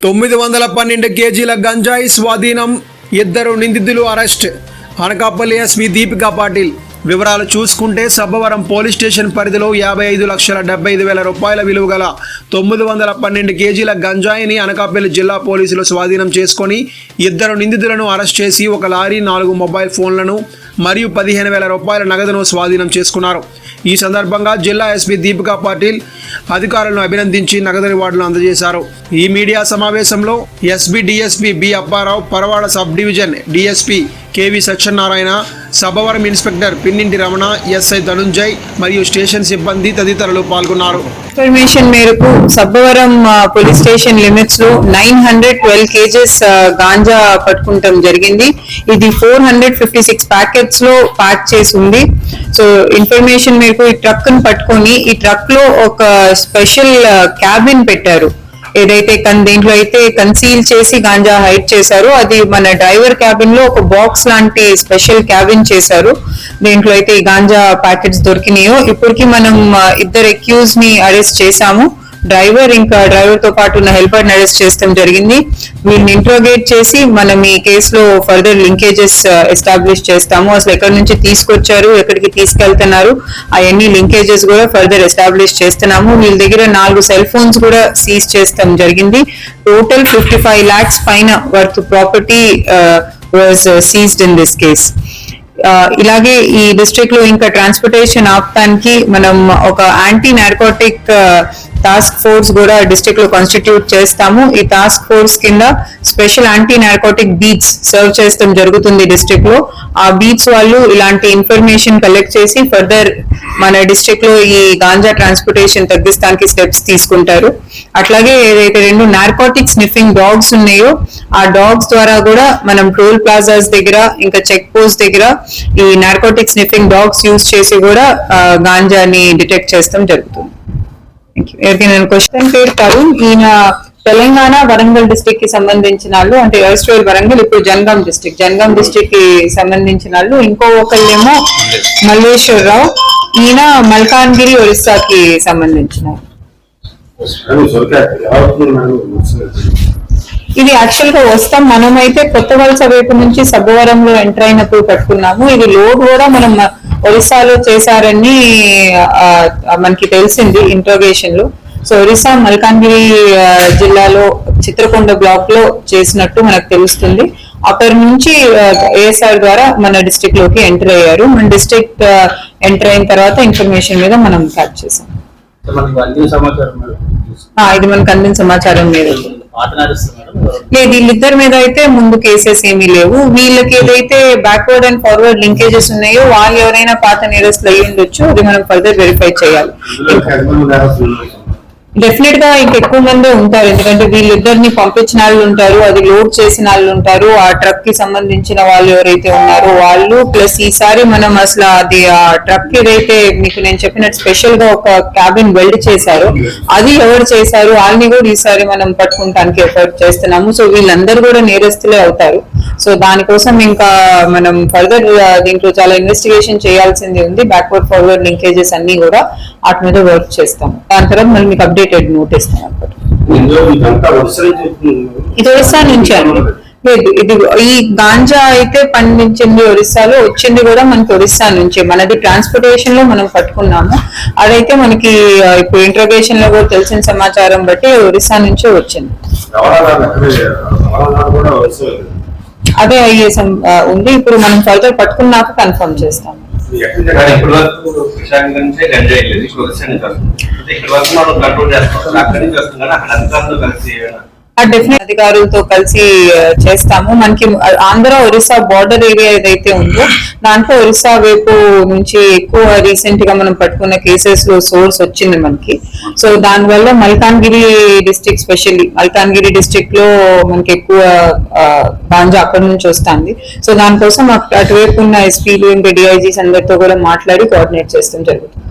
తొమ్మిది వందల పన్నెండు కేజీల గంజాయి స్వాధీనం. ఇద్దరు నిందితులు అరెస్ట్. అనకాపల్లి ఎస్వి దీపికా పాటిల్. వివరాలు చూసుకుంటే సబ్బవరం పోలీస్ స్టేషన్ పరిధిలో యాభై ఐదు లక్షల డెబ్బై ఐదు వేల రూపాయల విలువ గల తొమ్మిది వందల పన్నెండు కేజీల గంజాయిని అనకాపల్లి జిల్లా పోలీసులు స్వాధీనం చేసుకొని ఇద్దరు నిందితులను అరెస్ట్ చేసి ఒక లారీ నాలుగు మొబైల్ ఫోన్లను మరియు పదిహేను వేల రూపాయల నగదును స్వాధీనం చేసుకున్నారు. ఈ సందర్భంగా జిల్లా ఎస్పీ దీపికా పాటిల్ అధికారులను అభినందించి నగదు రివార్డులు అందజేశారు. ఈ మీడియా సమావేశంలో SB DSP B Apparao Parawada sub division DSP KV Satyanarayana Sabbavaram inspector Pinninti Ramana SI Dhananjay మరియు స్టేషన్ సిబ్బంది తదితరులు పాల్గొన్నారు. ఇన్ఫర్మేషన్ మేరకు సబ్బవరం పోలీస్ స్టేషన్ లిమిట్స్లో nine hundred twelve kgs ganja పట్టుకుంటాం జరిగింది. ఇది ఫోర్ హండ్రెడ్ ఫిఫ్టీ సిక్స్ ప్యాకెట్స్లో ప్యాక్ చేసి ఉంది. సో ఇన్ఫర్మేషన్ మేరకు ఈ ట్రక్ పట్టుకొని ఈ ట్రక్లో ఒక స్పెషల్ క్యాబిన్ పెట్టారు. ఏదైతే దేంట్లో దీంట్లో అయితే కన్సీల్ చేసి గాంజా హైడ్ చేశారు అది మన డ్రైవర్ క్యాబిన్లో ఒక బాక్స్ లాంటి స్పెషల్ క్యాబిన్ చేశారు. దీంట్లో అయితే ఈ గాంజా ప్యాకెట్స్ దొరికినాయో. ఇప్పటికి మనం ఇద్దరు అక్యూజ్ని అరెస్ట్ చేశాము. డ్రైవర్ ఇంకా డ్రైవర్తో పాటు ఉన్న హెల్పర్ అరెస్ట్ చేస్తాం జరిగింది. వీళ్ళని ఇంట్రోగేట్ చేసి మనం ఈ కేసులో ఫర్దర్ లింకేజెస్ ఎస్టాబ్లిష్ చేస్తాము. అసలు ఎక్కడి నుంచి తీసుకొచ్చారు ఎక్కడికి తీసుకెళ్తున్నారు అవన్నీ లింకేజెస్ కూడా ఫర్దర్ ఎస్టాబ్లిష్ చేస్తున్నాము. వీళ్ళ దగ్గర నాలుగు సెల్ ఫోన్స్ కూడా సీజ్ చేస్తాం జరిగింది. టోటల్ ఫిఫ్టీ ఫైవ్ లాక్స్ పైన worth property was seized in this case ఇలాగే ఈ డిస్ట్రిక్ట్లో ఇంకా ట్రాన్స్పోర్టేషన్ ఆపటానికి మనం ఒక anti narcotic uh, task force కూడా డిస్ట్రిక్ట్లో కాన్స్టిట్యూట్ చేస్తాము. ఈ టాస్క్ ఫోర్స్ కింద special anti narcotic beats serve చేస్తాం జరుగుతుంది డిస్ట్రిక్ట్లో. ఆ బీట్స్ వాళ్ళు ఇలాంటి ఇన్ఫర్మేషన్ కలెక్ట్ చేసి ఫర్దర్ మన డిస్ట్రిక్ట్లో ఈ గాంజా ట్రాన్స్పోర్టేషన్ తగ్గిస్తానికి స్టెప్స్ తీసుకుంటారు. అట్లాగే ఏదైతే రెండు నార్కోటిక్ స్నిఫింగ్ డాగ్స్ ఉన్నాయో ఆ డాగ్స్ ద్వారా కూడా మనం టోల్ ప్లాజాస్ దగ్గర ఇంకా చెక్ పోస్ట్ దగ్గర ఈ నార్కోటిక్ స్నిఫింగ్ డాగ్స్ యూజ్ చేసి కూడా గాంజాని డిటెక్ట్ చేస్తాం జరుగుతుంది. ఎవరికైనా క్వశ్చన్ పేరు తరుణ్ ఈయన తెలంగాణ వరంగల్ డిస్టిక్కి సంబంధించిన వాళ్ళు అంటే ఎస్ట్రోల్ వరంగల్ ఇప్పుడు జనగాం డిస్టిక్ జనగాం డిస్టిక్కి సంబంధించిన వాళ్ళు. ఇంకో ఒకళ్ళేమో మల్లేశ్వరరావు. ఈయన మల్కాన్గిరి ఒరిస్సాకి సంబంధించిన ఇది యాక్చువల్గా వస్తాం. మనమైతే కొత్త వలస వైపు నుంచి సబ్బవరంలో ఎంటర్ అయినప్పుడు పెట్టుకున్నాము. ఇది లోడ్ కూడా మనం ఒరిస్సాలో చేశారని మనకి తెలిసింది ఇంట్రోగేషన్లో సో ఒరిస్సా మల్కాన్గిరి జిల్లాలో చిత్రకొండ బ్లాక్లో చేసినట్టు మనకు తెలుస్తుంది. అక్కడి నుంచి ఏఎస్ఆర్ ద్వారా మన డిస్ట్రిక్ట్లోకి ఎంటర్ అయ్యారు. మన డిస్ట్రిక్ట్ ఎంటర్ అయిన తర్వాత ఇన్ఫర్మేషన్ మీద మనం క్యాచ్ చేసాం. ఇది మనకు అందిన సమాచారం మీద లేదు వీళ్ళిద్దరి మీద అయితే ముందు కేసెస్ ఏమీ లేవు. వీళ్ళకి ఏదైతే బ్యాక్వర్డ్ అండ్ ఫార్వర్డ్ లింకేజెస్ ఉన్నాయో వాళ్ళు ఎవరైనా పాత నేరస్తులు అయ్యి ఉండొచ్చు అది మనం ఫర్దర్ వెరిఫై చేయాలి. డెఫినెట్గా ఇంకెక్కువ మంది ఉంటారు. ఎందుకంటే వీళ్ళిద్దరిని పంపించిన వాళ్ళు ఉంటారు అది లోడ్ చేసిన వాళ్ళు ఉంటారు. ఆ ట్రక్కి సంబంధించిన వాళ్ళు ఎవరైతే ఉన్నారో వాళ్ళు ప్లస్ ఈసారి మనం అసలు అది ఆ ట్రక్ ఏదైతే మీకు నేను చెప్పినట్టు స్పెషల్గా ఒక క్యాబిన్ వెల్డ్ చేశారు. అది ఎవరు చేశారు? వాళ్ళని కూడా ఈసారి మనం పట్టుకుంటానికి ఎఫర్ట్ చేస్తున్నాము. సో వీళ్ళందరూ కూడా నేరస్తులే అవుతారు. సో దానికోసం ఇంకా మనం ఫర్దర్ దీంట్లో చాలా ఇన్వెస్టిగేషన్ చేయాల్సింది ఉంది. బ్యాక్వర్డ్ ఫార్వర్డ్ లింకేజెస్ అన్ని కూడా వాటి మీద వర్క్ చేస్తాము. దాని తర్వాత మనం మీకు అప్డేటెడ్ నోట్ ఇస్తాం అన్నమాట. ఇందులో ఇదంతా వరుస నుంచి వస్తుంది. ఇది ఒరిస్సా నుంచి అండి. లేదు ఇది ఈ గాంజా అయితే పండించింది ఒరిస్సాలో వచ్చింది కూడా మనకి ఒరిస్సా నుంచి. మనది ట్రాన్స్పోర్టేషన్లో మనం పట్టుకున్నాము. అదైతే మనకి ఇప్పుడు ఇంట్రోగేషన్లో కూడా తెలిసిన సమాచారం బట్టి ఒరిస్సా నుంచే వచ్చింది. అదే అయ్యే ఉంది. ఇప్పుడు మనం ఫర్దర్ పట్టుకున్నాక కన్ఫర్మ్ చేస్తాం ఎక్కడ కానీ ఇప్పటి వరకు విశాఖ నుంచే గంజాయి లేదు. ఇప్పుడు ఒరిస్సా నుంచి వరకు మనం కంట్రోల్ చేస్తాం? అక్కడి నుంచి వస్తుంది కానీ అక్కడ అంతా కలిసి డెఫినెట్ అధికారులతో కలిసి చేస్తాము. మనకి ఆంధ్ర ఒరిస్సా బార్డర్ ఏరియా ఏదైతే ఉందో దాంట్లో ఒరిస్సా వైపు నుంచి ఎక్కువ రీసెంట్గా మనం పట్టుకున్న కేసెస్లో సోర్స్ వచ్చింది మనకి. సో దానివల్ల మల్కాన్గిరి డిస్ట్రిక్ట్ స్పెషల్లీ మల్కాన్గిరి డిస్ట్రిక్ట్లో మనకి ఎక్కువ ఆ, గాంజా అక్కడి నుంచి వస్తుంది. సో దానికోసం అటు- అటువైపు ఉన్న ఎస్పీలు ఇంకా డిఐజీస్ అందరితో కూడా మాట్లాడి కోఆర్డినేట్ చేస్తాం జరుగుతుంది.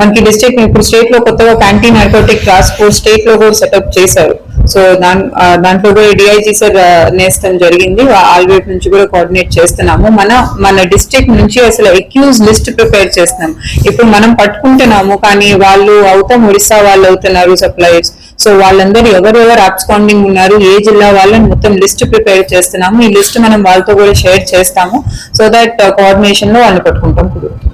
మనకి డిస్ట్రిక్ట్ ఇప్పుడు స్టేట్లో కొత్తగా క్యాంటీన్ నార్కోటిక్ టాస్క్ ఫోర్స్ స్టేట్లో కూడా సెటప్ చేశారు. సో దాని దాంట్లో కూడా డిఐజీ సార్ నేస్తం జరిగింది. ఆల్ వైపు నుంచి కూడా కోఆర్డినేట్ చేస్తున్నాము. మన మన డిస్ట్రిక్ట్ నుంచి అసలు అక్యూజ్ లిస్ట్ ప్రిపేర్ చేస్తున్నాం. ఇప్పుడు మనం పట్టుకుంటున్నాము కానీ వాళ్ళు అవుతాం ఒడిస్సా వాళ్ళు అవుతున్నారు సప్లయర్స్. సో వాళ్ళందరూ ఎవరెవరు అబ్స్కాండింగ్ ఉన్నారు ఏ జిల్లా వాళ్ళని మొత్తం లిస్ట్ ప్రిపేర్ చేస్తున్నాము. ఈ లిస్ట్ మనం వాళ్ళతో కూడా షేర్ చేస్తాము. సో దట్ కోఆర్డినేషన్లో వాళ్ళని పట్టుకుంటాం కుదురుతుంది